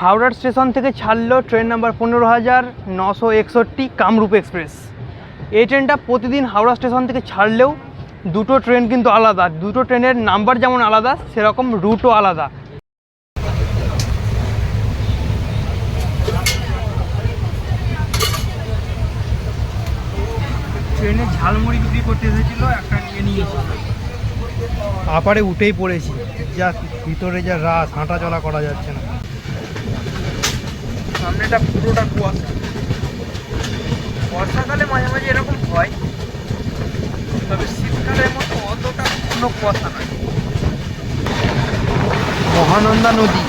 হাওড়ার স্টেশন থেকে ছাড়লো ট্রেন নাম্বার পনেরো হাজার নশো একষট্টি কামরূপ এক্সপ্রেস। এই ট্রেনটা প্রতিদিন হাওড়া স্টেশন থেকে ছাড়লেও দুটো ট্রেন কিন্তু আলাদা। দুটো ট্রেনের নাম্বার যেমন আলাদা সেরকম রুটও আলাদা। ট্রেনে ঝালমুড়ি বিক্রি করতে এসেছিল একটা নিয়ে নিয়েছি। আপারে উঠেই পড়েছি। যা ভিতরে যা রাস হাঁটা চলা করা যাচ্ছে না। সামনেটা পুরোটা কুয়াশা। বর্ষাকালে মাঝে মাঝে এরকম হয়, তবে শীতকালের মতো অতটা কোনো কুয়াশা নয়। মহানন্দা নদী,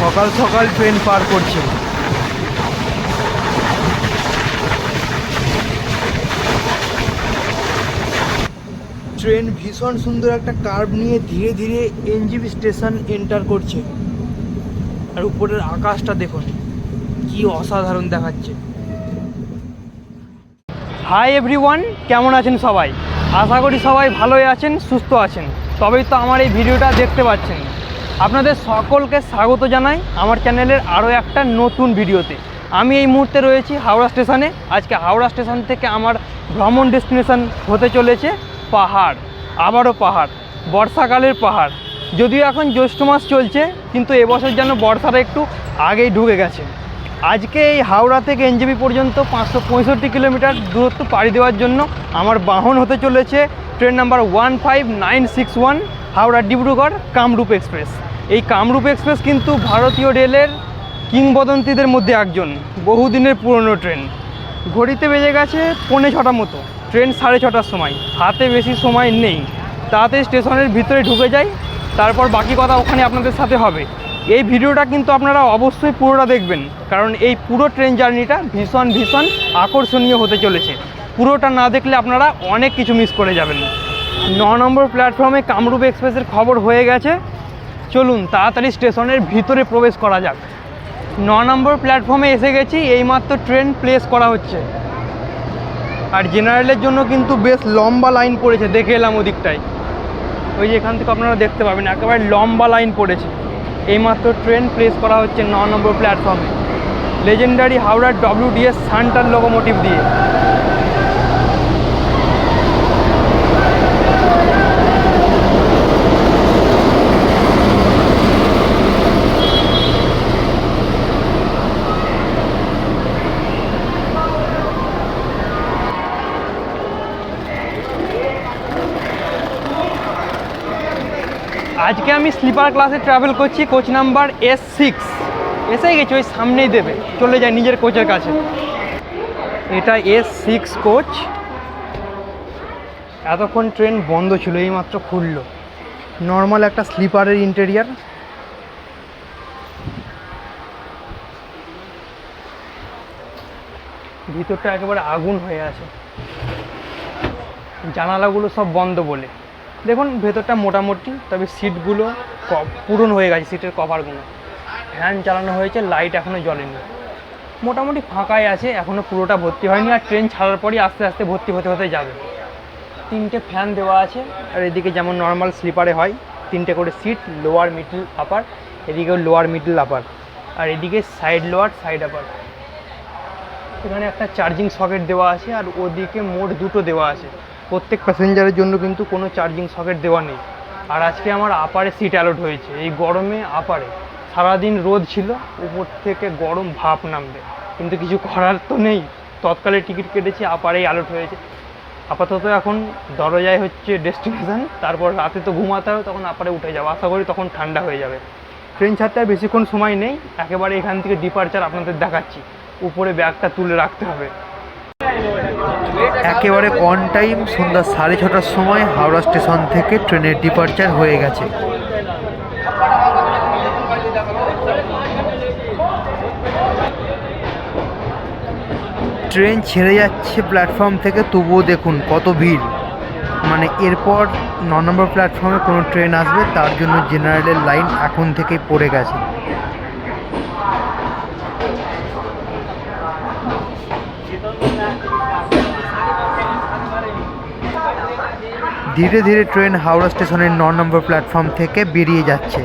সকাল সকাল ট্রেন পার করছে। ট্রেন ভীষণ সুন্দর একটা কার্ভ নিয়ে ধীরে ধীরে এনজিবি স্টেশন এন্টার করছে। আর উপরের আকাশটা দেখুন। কি অসাধারণ দেখাচ্ছে। হাই এভরিওয়ান কেমন আছেন সবাই? আশা করি সবাই ভালোই আছেন, সুস্থ আছেন। তবেই তো আমার এই ভিডিওটা দেখতে পাচ্ছেন। আপনাদের সকলকে স্বাগত জানাই আমার চ্যানেলের আরও একটা নতুন ভিডিওতে। আমি এই মুহূর্তে রয়েছি হাওড়া স্টেশনে। আজকে হাওড়া স্টেশন থেকে আমার ভ্রমণ ডেস্টিনেশন হতে চলেছে পাহাড়, আবারও পাহাড়, বর্ষাকালের পাহাড়। যদিও এখন জ্যৈষ্ঠ মাস চলছে, কিন্তু এবছর যেন বর্ষাটা একটু আগেই ঢুকে গেছে। আজকে এই হাওড়া থেকে এনজেপি পর্যন্ত পাঁচশো পঁয়ষট্টি কিলোমিটার দূরত্ব পাড়ি দেওয়ার জন্য আমার বাহন হতে চলেছে train number one five nine six one Howrah Dibrugarh Kamrup express. এই কামরূপ এক্সপ্রেস কিন্তু ভারতীয় রেলের কিংবদন্তিদের মধ্যে একজন, বহুদিনের পুরনো ট্রেন। ঘড়িতে বেজে গেছে পৌনে ছটা মতো, ট্রেন সাড়ে ছটার সময়। হাতে বেশি সময় নেই। তাড়াতাড়ি স্টেশনের ভিতরে ঢুকে যাই, তারপর বাকি কথা ওখানে আপনাদের সাথে হবে। এই ভিডিওটা কিন্তু আপনারা অবশ্যই পুরোটা দেখবেন, কারণ এই পুরো ট্রেন জার্নিটা ভীষণ ভীষণ আকর্ষণীয় হতে চলেছে। পুরোটা না দেখলে আপনারা অনেক কিছু মিস করে যাবেন। ন নম্বর প্ল্যাটফর্মে কামরূপ এক্সপ্রেসের খবর হয়ে গেছে। চলুন তাড়াতাড়ি স্টেশনের ভিতরে প্রবেশ করা যাক। ন নম্বর প্ল্যাটফর্মে এসে গেছি, এইমাত্র ট্রেন প্লেস করা হচ্ছে। আর জেনারেলের জন্য কিন্তু বেশ লম্বা লাইন পড়েছে, দেখে এলাম ওদিকটায়। ওই যে এখান থেকে আপনারা দেখতে পাবেন, একেবারে লম্বা লাইন পড়েছে। এইমাত্র ট্রেন প্লেস করা হচ্ছে ন নম্বর প্ল্যাটফর্মে লেজেন্ডারি হাওড়ার ডব্লিউডিএস সান্টার লোকোমোটিভ দিয়ে। আজকে আমি স্লিপার ক্লাসে ট্রাভেল করছি কোচ নাম্বার এস সিক্স এসেই গেছি, ওই সামনেই দেবে, চলে যায় নিজের কোচের কাছে। এটা এস সিক্স কোচ এতক্ষণ ট্রেন বন্ধ ছিল, এইমাত্র খুললো। নর্মাল একটা স্লিপারের ইন্টেরিয়ার ভিতরটা একেবারে আগুন হয়ে আছে। জানালাগুলো সব বন্ধ বলে। দেখুন, ভেতরটা মোটামুটি, তবে সিটগুলো পূরণ হয়ে গেছে সিটের কভারগুলো ফ্যান চালানো হয়েছে লাইট এখনও জ্বলেনি। মোটামুটি ফাঁকাই আছে এখনও পুরোটা ভর্তি হয়নি, আর ট্রেন ছাড়ার পরই আস্তে আস্তে ভর্তি হতে হতে যাবে। তিনটে ফ্যান দেওয়া আছে, আর এদিকে যেমন নর্মাল স্লিপারে হয়, তিনটে করে সিট লোয়ার মিডল আপার এদিকেও লোয়ার মিডল আপার আর এদিকে সাইড লোয়ার সাইড আপার এখানে একটা চার্জিং সকেট দেওয়া আছে, আর ওদিকে মোট দুটো দেওয়া আছে। প্রত্যেক প্যাসেঞ্জারের জন্য কিন্তু কোনো চার্জিং সকেট দেওয়া নেই। আর আজকে আমার আপারে সিট অ্যালট হয়েছে। এই গরমে আপারে সারাদিন রোদ ছিল, উপর থেকে গরম ভাপ নামবে। কিন্তু কিছু করার তো নেই। তৎকালে টিকিট কেটেছি আপারেই অ্যালট হয়েছে। আপাতত এখন দরজায় হচ্ছে ডেস্টিনেশন তারপর রাতে তো ঘুমাতে হবে, তখন আপারে উঠে যাব। আশা করি তখন ঠান্ডা হয়ে যাবে। ট্রেন ছাড়তে আর বেশিক্ষণ সময় নেই। একেবারে এখান থেকে ডিপারচার আপনাদের দেখাচ্ছি। উপরে ব্যাগটা তুলে রাখতে হবে। একেবারে অন টাইম সন্ধ্যা সাড়ে ছটার সময় হাওড়া স্টেশন থেকে ট্রেনের ডিপার্চার হয়ে গেছে। ট্রেন ছেড়ে যাচ্ছে প্ল্যাটফর্ম থেকে, তবুও দেখুন কত ভিড়। মানে এরপর ন নম্বর প্ল্যাটফর্মে কোনো ট্রেন আসবে, তার জন্য জেনারেলের লাইন এখন থেকেই পড়ে গেছে। ধীরে ধীরে ট্রেন হাওড়া স্টেশনের ন নম্বর প্ল্যাটফর্ম থেকে বেরিয়ে যাচ্ছে।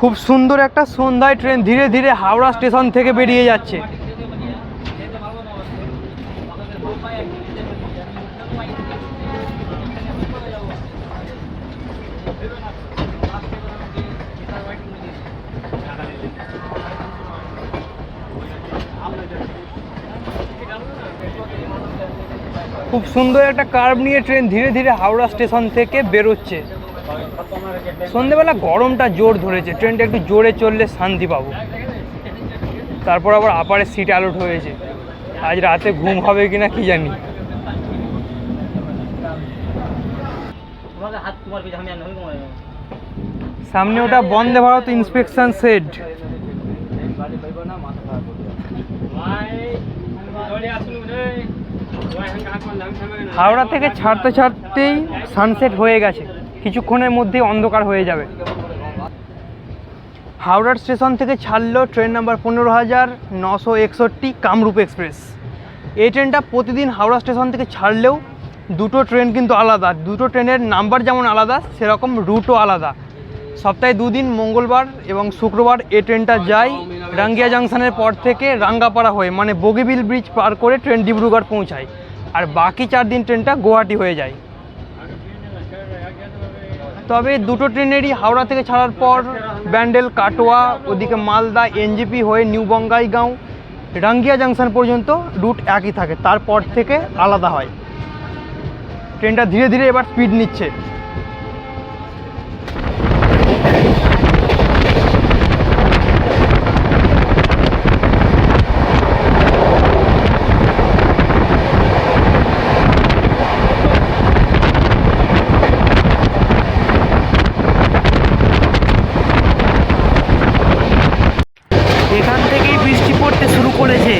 খুব সুন্দর একটা সন্ধ্যায় ট্রেন ধীরে ধীরে হাওড়া স্টেশন থেকে বেরিয়ে যাচ্ছে। খুব সুন্দর একটা কার্ভ নিয়ে ট্রেন ধীরে ধীরে হাওড়া স্টেশন থেকে বেরোচ্ছে। সন্ধেবেলা গরমটা জোর ধরেছে ট্রেনটা একটু জোরে চললে শান্তি পাবো। তারপর আবার আপারে সিট অ্যালোট হয়েছে। আজ রাতে ঘুম হবে কি জানি। আর নই তোমার সামনে ওটা বন্দে ভারত ইন্সপেকশন সেট গাড়ি পাইব না মাথা খারাপ করবে ভাই দৌড়ে আসুন রে ভাই হাঙ্গা হাত মান লাগছে না হাওড়া থেকে ছাড়তে ছাড়তেই সানসেট হয়ে গেছে। কিছুক্ষণের মধ্যেই অন্ধকার হয়ে যাবে। হাওড়ার স্টেশন থেকে ছাড়লো ট্রেন নাম্বার পনেরো হাজার নশো একষট্টি কামরূপ এক্সপ্রেস। এই ট্রেনটা প্রতিদিন হাওড়া স্টেশন থেকে ছাড়লেও দুটো ট্রেন কিন্তু আলাদা। দুটো ট্রেনের নাম্বার যেমন আলাদা, সেরকম রুটও আলাদা। সপ্তাহে দুদিন, মঙ্গলবার এবং শুক্রবার এই ট্রেনটা যায় রাঙ্গিয়া জাংশনের পর থেকে রাঙ্গাপাড়া হয়ে মানে বগিবিল ব্রিজ পার করে ট্রেন ডিব্রুগড় পৌঁছায়। আর বাকি চার দিন ট্রেনটা গুয়াহাটি হয়ে যায়। তবে দুটো ট্রেনেরই হাওড়া থেকে ছাড়ার পর ব্যান্ডেল, কাটোয়া, ওদিকে মালদা, এনজিপি হয়ে নিউ বঙ্গাইগাঁও, রাঙ্গিয়া জাংশন পর্যন্ত রুট একই থাকে, তারপর থেকে আলাদা হয়। ট্রেনটা ধীরে ধীরে এবার স্পিড নিচ্ছে এখান থেকেই বৃষ্টি পড়তে শুরু করেছে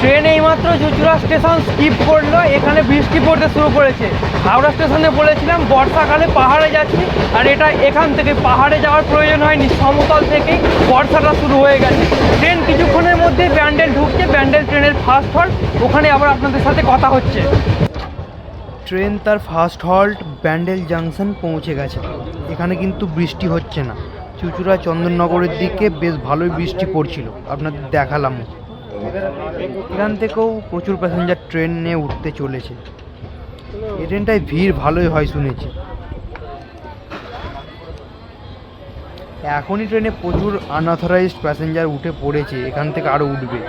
ট্রেন এইমাত্র চুচুড়া স্টেশন স্কিপ করল, এখানে বৃষ্টি পড়তে শুরু করেছে। হাওড়া স্টেশনে বলেছিলাম, বর্ষাকালে পাহাড়ে যাচ্ছি, আর এটা এখান থেকে পাহাড়ে যাওয়ার প্রয়োজন হয়নি, সমতল থেকেই বর্ষাটা শুরু হয়ে গেছে। ট্রেন কিছুক্ষণের মধ্যে ব্যান্ডেল ঢুকছে, ব্যান্ডেল ট্রেনের ফার্স্ট হল্ট ওখানে আবার আপনাদের সাথে কথা হচ্ছে। ট্রেন তার ফার্স্ট হল্ট ব্যান্ডেল জাংশন পৌঁছে গেছে। এখানে কিন্তু বৃষ্টি হচ্ছে না। চুচুড়া চন্দননগরের দিকে বেশ ভালোই বৃষ্টি পড়ছিল, আপনাদের দেখালাম এখান থেকেও প্রচুর প্যাসেঞ্জার ট্রেন নিয়ে উঠতে চলেছে। এই ট্রেনটায় ভিড় ভালোই হয় শুনেছি। এখনই ট্রেনে প্রচুর আনঅথরাইজড প্যাসেঞ্জার উঠে পড়েছে, এখান থেকে আরও উঠবে।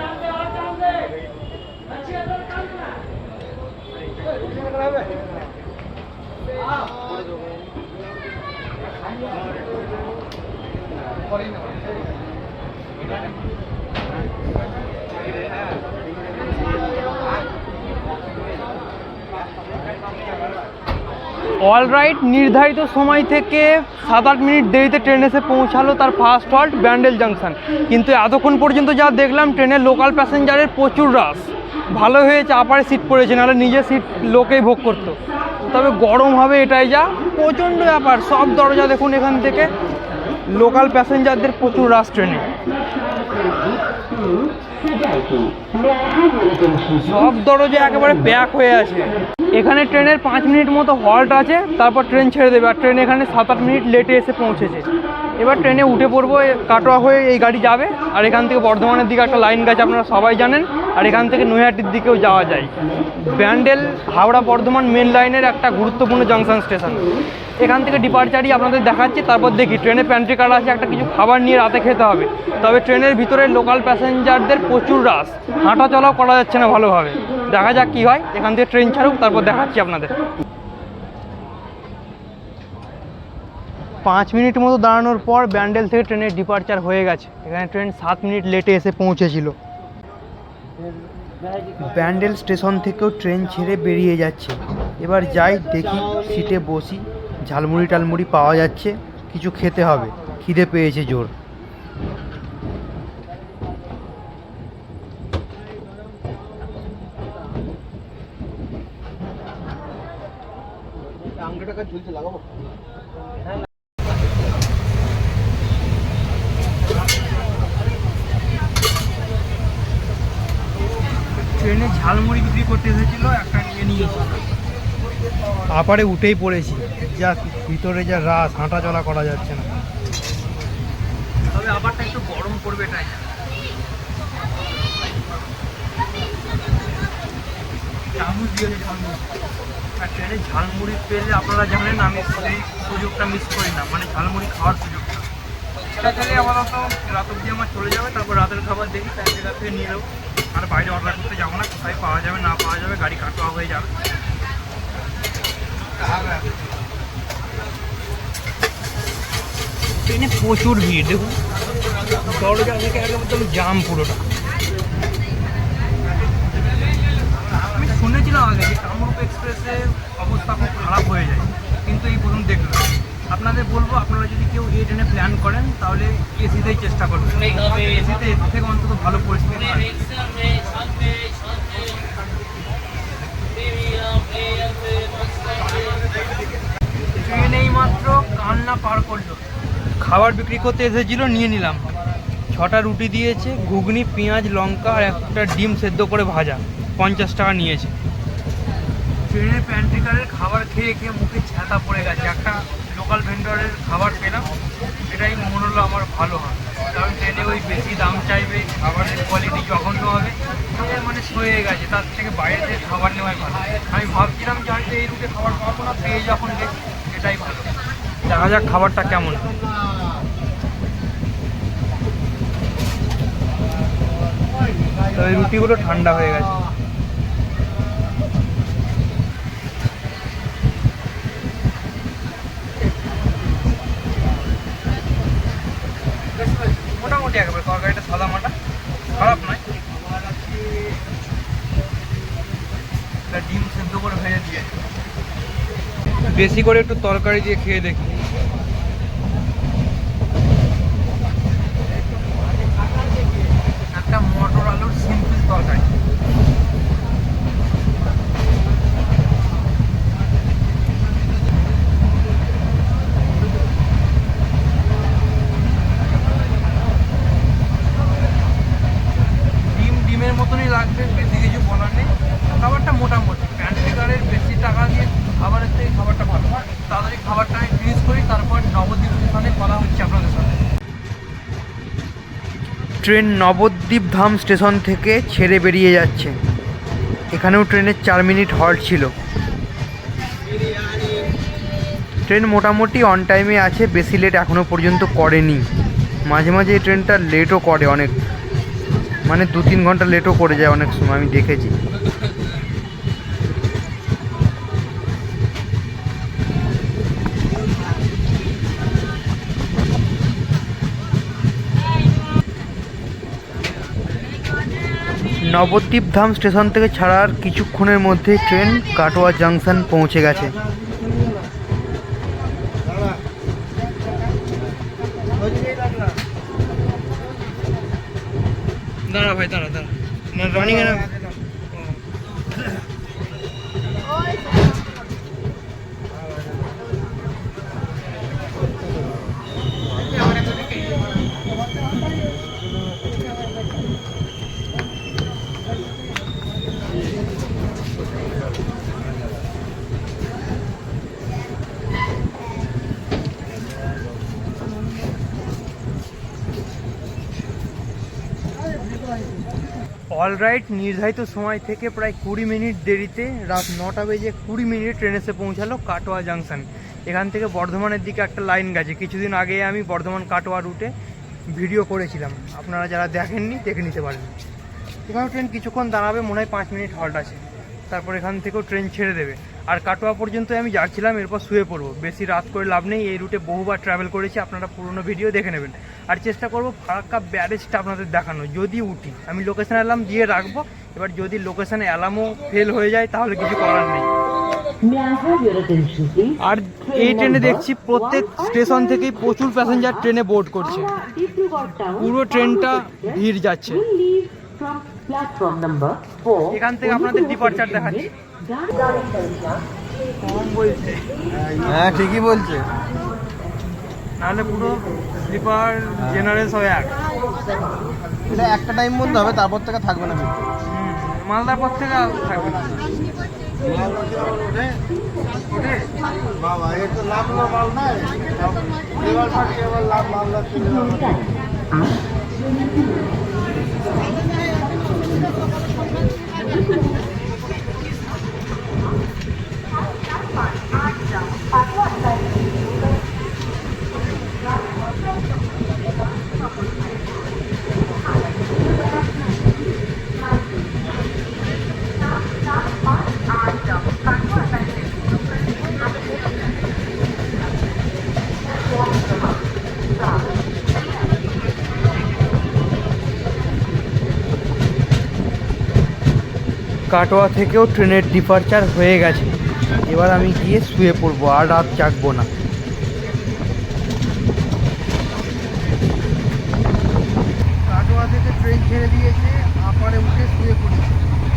অল রাইট নির্ধারিত সময় থেকে সাত আট মিনিট দেরিতে ট্রেন এসে পৌঁছালো তার ফার্স্ট হল্ট ব্যান্ডেল জাংশন কিন্তু এতক্ষণ পর্যন্ত যা দেখলাম ট্রেনের লোকাল প্যাসেঞ্জারের প্রচুর রাশ ভালো হয়েছে আপারে সিট পড়েছে, নাহলে নিজের সিট লোকেই ভোগ করতো। তবে গরম হবে এটাই যা, প্রচণ্ড ব্যাপার। সব দরজা দেখুন এখান থেকে। লোকাল প্যাসেঞ্জারদের প্রচুর রাশ ট্রেনে সব দরজা একেবারে ব্যাক হয়ে আছে। এখানে ট্রেনের পাঁচ মিনিট মতো হল্ট আছে, তারপর ট্রেন ছেড়ে দেবে। আর ট্রেন এখানে সাত আট মিনিট লেটে এসে পৌঁছেছে। এবার ট্রেনে উঠে পড়ব কাটোয়া হয়ে এই গাড়ি যাবে, আর এখান থেকে বর্ধমানের দিকে একটা লাইন গেছে, আপনারা সবাই জানেন, আর এখান থেকে নৈহাটির দিকেও যাওয়া যায়। ব্যান্ডেল হাওড়া বর্ধমান মেন লাইনের একটা গুরুত্বপূর্ণ জাংশন স্টেশন। এখান থেকে ডিপার্চারই আপনাদের দেখাচ্ছি, তারপর দেখি, ট্রেনে প্যান্ট্রি কার্ড আছে, একটা কিছু খাবার নিয়ে রাতে খেতে হবে। তবে ট্রেনের ভিতরে লোকাল প্যাসেঞ্জারদের প্রচুর রাশ হাঁটা চলাও করা যাচ্ছে না ভালোভাবে। দেখা যাক কী হয়, এখান থেকে ট্রেন ছাড়ুক, তারপর দেখাচ্ছি আপনাদের। পাঁচ মিনিট মতো দাঁড়ানোর পর ব্যান্ডেল থেকে ট্রেনের ডিপার্চার হয়ে গেছে। এখানে ট্রেন সাত মিনিট লেটে এসে পৌঁছেছিল। ব্যান্ডেল স্টেশন থেকেও ট্রেন ছেড়ে বেরিয়ে যাচ্ছে। এবার যাই দেখি সিটে বসি, ঝালমুড়ি টালমুড়ি পাওয়া যাচ্ছে, কিছু খেতে হবে, খিদে পেয়েছে জোর। ঝুলছে, লাগাবো? ঝালমুড়ি বিক্রি করতে এসেছিল একটা নিয়ে নিয়েছি আপারে উঠেই পড়েছি। যা ভিতরে যা রাস হাঁটা চলা করা যাচ্ছে না। তবে আবারটা একটু গরম পড়বে এটাই চামচ দিয়েছে ঝালমুড়ি আর ট্রেনে ঝালমুড়ি পেলে আপনারা জানেন আমি সেই সুযোগটা মিস করি না। মানে ঝালমুড়ি খাওয়ার সুযোগটা। সেটা খেলে আপাতত রাত অবধি আমার চলে যাবে তারপর রাতের খাবার দেখি তাই জায়গা থেকে নিয়ে নেব আর বাইরে অর্ডার করতে যাব না কোথায় পাওয়া যাবে না পাওয়া যাবে গাড়ি কাটোয়া হয়ে যাবে। ট্রেনে প্রচুর ভিড় দেখুন। দরজা থেকে একদম জাম পুরোটা। আমি শুনেছিলাম আগে যে কামরূপ এক্সপ্রেসের অবস্থা খুব খারাপ হয়ে যায় কিন্তু এই প্রথম দেখলাম। আপনাদের বলব আপনারা যদি কেউ এই ট্রেনে প্ল্যান করেন তাহলে এসিতেই চেষ্টা করবেন এসিতে এর থেকে অন্তত ভালো পরিস্থিতি। ট্রেনেই মাত্র কান্না পার করল খাবার বিক্রি করতে এসেছিল নিয়ে নিলাম ছটা রুটি দিয়েছে ঘুগনি পেঁয়াজ লঙ্কা আর একটা ডিম সেদ্ধ করে ভাজা পঞ্চাশ টাকা নিয়েছে ট্রেনের প্যান্ট্রিকারের খাবার খেয়ে খেয়ে মুখে ছাতা পড়ে গেছে একটা লোকাল ভেন্ডরের খাবার পেলাম, এটাই মনে হলো আমার ভালো হয়। কারণ ট্রেনে ওই বেশি দাম চাইবে, খাবারের কোয়ালিটি জঘন্য হবে মানে সয়ে গেছে, তার থেকে বাইরে থেকে খাবার নেওয়াই ভালো। আমি ভাবছিলাম যে হয়তো এই রুটে খাবার পাবো না, পেয়ে যখন দেখি এটাই ভালো। দেখা যাক খাবারটা কেমন তো এই রুটিগুলো ঠান্ডা হয়ে গেছে মোটামুটি একেবারে মাটা খারাপ নয়। ডিম সেদ্ধ করে ভেজে দিয়ে। বেশি করে একটু তরকারি দিয়ে খেয়ে দেখি একটা মটর আলুর সিম্পল তরকারি ডিম ডিমের মতনই লাগবে বেশি কিছু বলার নেই খাবারটা মোটামুটি প্যান্ট্রিকারের বেশি টাকা দিয়ে খাবারের থেকে খাবারটা ভালো তাড়াতাড়ি খাবারটা আমি ফিনিশ করি তারপর নবদ্বীপ স্টেশনে করা হচ্ছে আপনাদের সাথে ট্রেন নবদ্বীপ ধাম স্টেশন থেকে ছেড়ে বেরিয়ে যাচ্ছে। এখানেও ট্রেনের চার মিনিট হল্ট ছিল। ট্রেন মোটামুটি অন টাইমে আছে, বেশি লেট এখনও পর্যন্ত করেনি। মাঝে মাঝে এই ট্রেনটা লেটও করে অনেক। মানে দু তিন ঘণ্টা লেটও করে যায় অনেক সময়, আমি দেখেছি। নবদ্বীপ ধাম স্টেশন থেকে ছাড়ার কিছুক্ষণের মধ্যে ট্রেন কাটোয়া জাংশন পৌঁছে গেছে। দাঁড়া ভাই দাঁড়া দাঁড়া। রানিং অলরাইট, নির্ধারিত সময় থেকে প্রায় কুড়ি মিনিট দেরিতে, রাত নটা বেজে কুড়ি মিনিট ট্রেন এসে পৌঁছালো কাটোয়া জাংশন। এখান থেকে বর্ধমানের দিকে একটা লাইন গেছে। কিছুদিন আগে আমি বর্ধমান কাটোয়া রুটে ভিডিও করেছিলাম। আপনারা যারা দেখেননি, দেখে নিতে পারেন। এখানেও ট্রেন কিছুক্ষণ দাঁড়াবে, মনে হয় পাঁচ মিনিট হল্ট আছে। তারপর এখান থেকেও ট্রেন ছেড়ে দেবে। আর কাটোয়া পর্যন্ত আমি যাচ্ছিলাম এরপর শুয়ে পড়ব বেশি রাত করে লাভ নেই এই রুটে বহুবার ট্রাভেল করেছি আপনারা পুরনো ভিডিও দেখে নেবেন আর চেষ্টা করব ফারাক্কা ব্যারেজটা আপনাদের দেখানো যদি উঠি আমি লোকেশান অ্যালার্ম দিয়ে রাখব এবার যদি লোকেশানে অ্যালার্মও ফেল হয়ে যায় তাহলে কিছু করার নেই? আর এই ট্রেনে দেখছি প্রত্যেক স্টেশন থেকেই প্রচুর প্যাসেঞ্জার ট্রেনে বোর্ড করছে পুরো ট্রেনটা ভিড় যাচ্ছে will leave from platform number 4. এখান থেকে আপনাদের departure দেখাচ্ছি। হ্যাঁ ঠিকই বলছে। নাহলে পুরো স্লিপার জেনারেল সব এক এটা একটা টাইম বন্ধ হবে তারপর থেকে থাকবে না কিন্তু মালদার পর থেকে আর থাকবে না। বাবা এ তো লাভ মাল নাই। এবার এবার লাভ মালদা কাটোয়া থেকেও ট্রেনের ডিপারচার হয়ে গেছে। এবার আমি গিয়ে শুয়ে পড়ব, আর রাত জাগবো না। কাটোয়া থেকে ট্রেন ছেড়ে দিয়েছে আপারে উঠে শুয়ে পড়েছি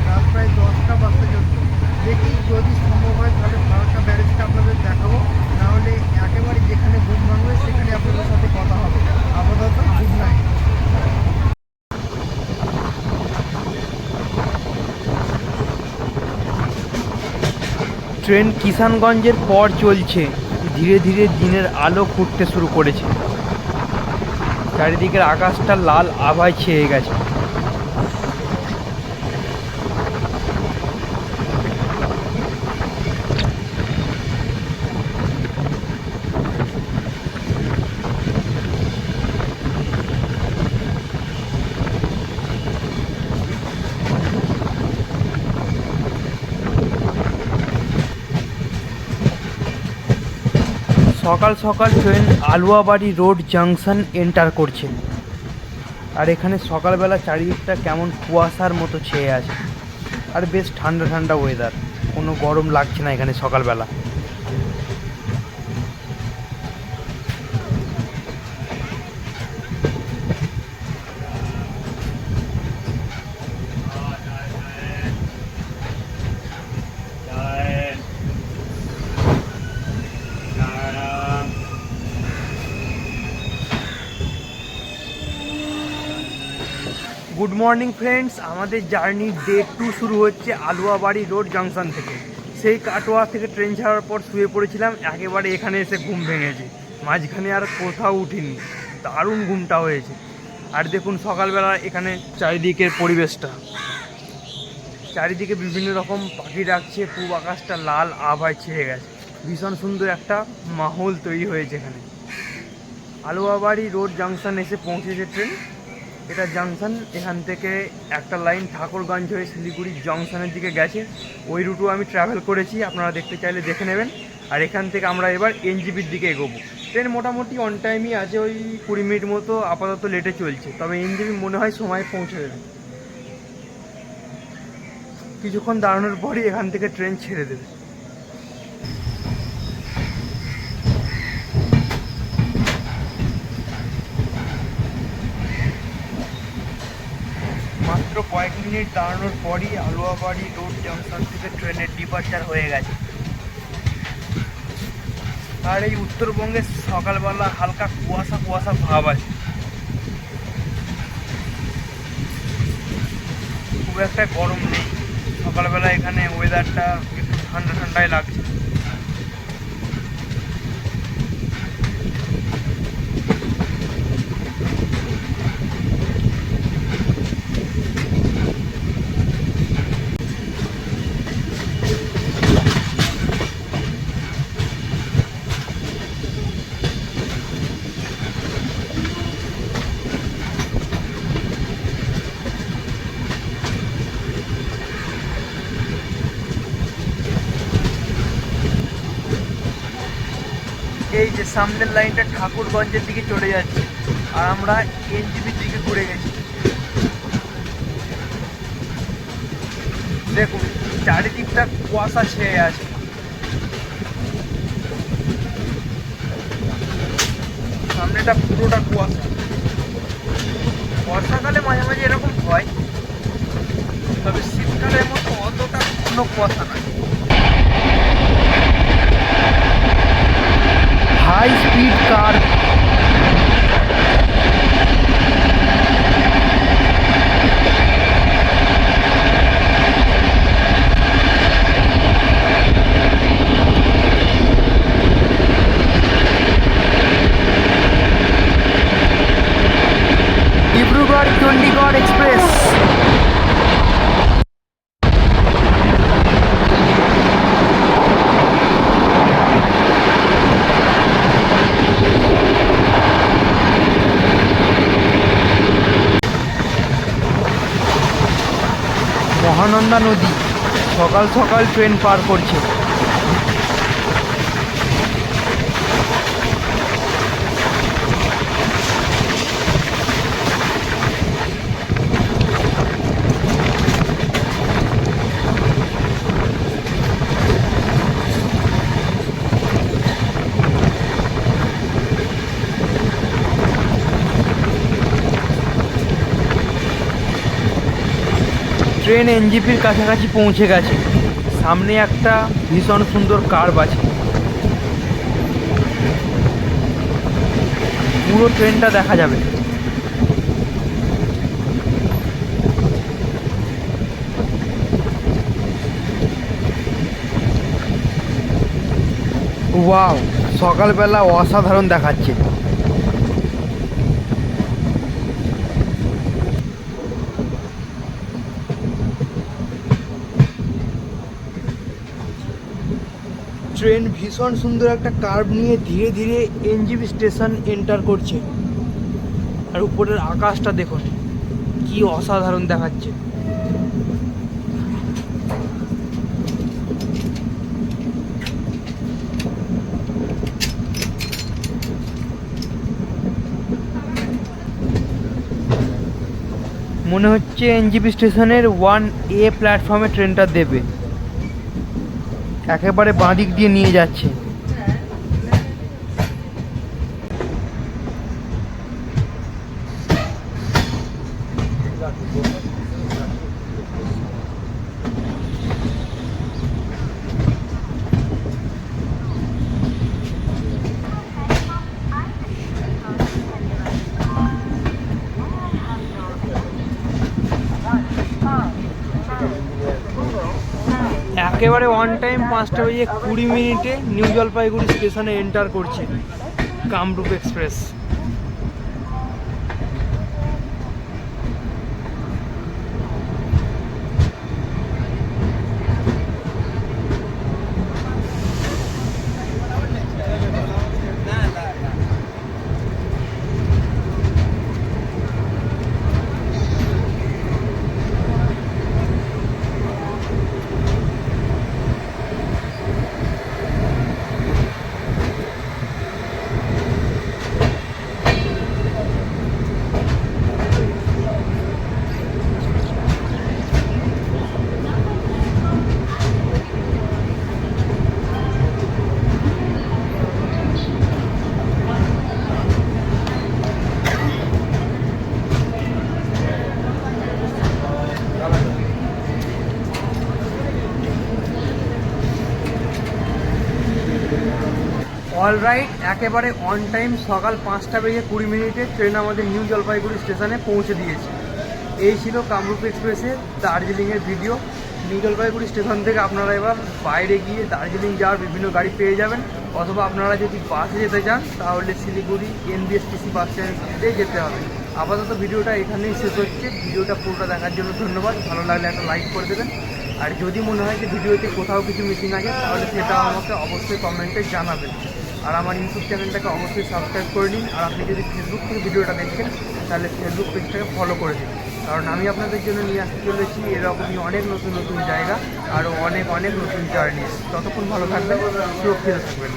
রাত প্রায় দশটা বাজতে চলছে। দেখি যদি সম্ভব হয় তাহলে ভারতটা ব্যারেজটা আপনাদের দেখাবো। নাহলে একেবারে যেখানে ঘুম ভাঙবে সেখানে আপনাদের সাথে কথা হবে। আপাতত গুড নাইট ট্রেন কিষানগঞ্জের পর চলছে। ধীরে ধীরে দিনের আলো ফুটতে শুরু করেছে। চারিদিকের আকাশটা লাল আভায় ছেয়ে গেছে। সকাল সকাল train Aluabari road junction enter করছে। আর এখানে সকালবেলা চারিদিকটা কেমন কুয়াশার মতো ছেয়ে আছে। আর বেশ ঠান্ডা ঠান্ডা ওয়েদার কোনো গরম লাগছে না এখানে সকালবেলা। গুড মর্নিং ফ্রেন্ডস আমাদের জার্নি ডে টু শুরু হচ্ছে আলুয়াবাড়ি রোড জাংশন থেকে। সেই কাটোয়া থেকে ট্রেন ছাড়ার পর শুয়ে পড়েছিলাম, একেবারে এখানে এসে ঘুম ভেঙেছে। মাঝখানে আর কোথাও উঠিনি। দারুণ ঘুমটা হয়েছে। আর দেখুন, সকালবেলা এখানে চারিদিকের পরিবেশটা। চারিদিকে বিভিন্ন রকম পাখি ডাকছে, পূব আকাশটা লাল আভায় ছেয়ে গেছে। ভীষণ সুন্দর একটা মাহল তৈরি হয়েছে এখানে। আলুয়াবাড়ি রোড জাংশন এসে পৌঁছেছে ট্রেন এটা জাংশন এখান থেকে একটা লাইন ঠাকুরগঞ্জ হয়ে শিলিগুড়ি জংশনের দিকে গেছে। ওই রুটও আমি ট্রাভেল করেছি, আপনারা দেখতে চাইলে দেখে নেবেন। আর এখান থেকে আমরা এবার এনজিপির দিকে এগোবো। ট্রেন মোটামুটি অন টাইমই আছে, ওই কুড়ি মিনিট মতো আপাতত লেটে চলছে। তবে এনজিপি মনে হয় সময় পৌঁছে দেবে। কিছুক্ষণ দাঁড়ানোর পরই এখান থেকে ট্রেন ছেড়ে দেবে। মাত্র কয়েক মিনিট দাঁড়ানোর পরই আলুয়াবাড়ি রোড জংশন থেকে ট্রেনের ডিপার্চার হয়ে গেছে। আর এই উত্তরবঙ্গে সকালবেলা হালকা কুয়াশা কুয়াশা ভাব আছে। খুব একটা গরম নেই। সকালবেলা এখানে ওয়েদারটা একটু ঠান্ডা ঠান্ডাই লাগছে এই যে সামনের লাইনটা ঠাকুরগঞ্জের দিকে চলে যাচ্ছে আর আমরা এনজিপির দিকে ঘুরে গেছি। দেখুন, চারিদিকটা কুয়াশা ছেয়ে আছে। সামনেটা পুরোটা কুয়াশা। বর্ষাকালে মাঝে মাঝে এরকম হয়, তবে শীতকালের মতো অতটা কোনো কুয়াশা নয়। মহানন্দা নদী। সকাল সকাল ট্রেন পার করছে। ট্রেন এনজিপির কাছাকাছি পৌঁছে গেছে। সামনে একটা ভীষণ সুন্দর কার্ভ আছে। পুরো ট্রেনটা দেখা যাবে। ওয়াও, সকালবেলা অসাধারণ দেখাচ্ছে। ট্রেন ভীষণ সুন্দর একটা কার্ভ নিয়ে ধীরে ধীরে এনজিবি স্টেশন এন্টার করছে। আর উপরের আকাশটা দেখুন, কি অসাধারণ দেখাচ্ছে। মনে হচ্ছে এনজিপি স্টেশনের ওয়ান এ প্ল্যাটফর্মে ট্রেনটা দেবে। একেবারে বাঁ দিক দিয়ে নিয়ে যাচ্ছে একেবারে ওয়ান টাইম পাঁচটা বাজে কুড়ি মিনিটে নিউ জলপাইগুড়ি স্টেশনে এন্টার করছি কামরূপ এক্সপ্রেস অল রাইট একেবারে অন টাইম সকাল পাঁচটা বেজে কুড়ি মিনিটে ট্রেন আমাদের নিউ জলপাইগুড়ি স্টেশনে পৌঁছে দিয়েছে। এই ছিল কামরূপ এক্সপ্রেসের দার্জিলিংয়ের ভিডিও নিউ জলপাইগুড়ি স্টেশন থেকে আপনারা এবার বাইরে গিয়ে দার্জিলিং যাওয়ার বিভিন্ন গাড়ি পেয়ে যাবেন। অথবা আপনারা যদি বাসে যেতে চান, তাহলে শিলিগুড়ি এনবিএসটিসি বাস স্ট্যান্ডে যেতে হবে। আপাতত ভিডিওটা এখানেই শেষ হচ্ছে। ভিডিওটা পুরোটা দেখার জন্য ধন্যবাদ। ভালো লাগলে একটা লাইক করে দেবেন। আর যদি মনে হয় যে ভিডিওতে কোথাও কিছু মিসিং আছে, তাহলে সেটা আমাকে অবশ্যই কমেন্টে জানাবেন। আর আমার ইউটিউব চ্যানেলটাকে অবশ্যই সাবস্ক্রাইব করে নিন। আর আপনি যদি ফেসবুক থেকে ভিডিওটা দেখছেন, তাহলে ফেসবুক পেজটাকে ফলো করে দিন। কারণ আমি আপনাদের জন্য নিয়ে আসতে চলেছি এরকমই অনেক নতুন নতুন জায়গা, আরও অনেক অনেক নতুন জার্নি ততক্ষণ ভালো থাকবেন, সুরক্ষিত থাকবেন।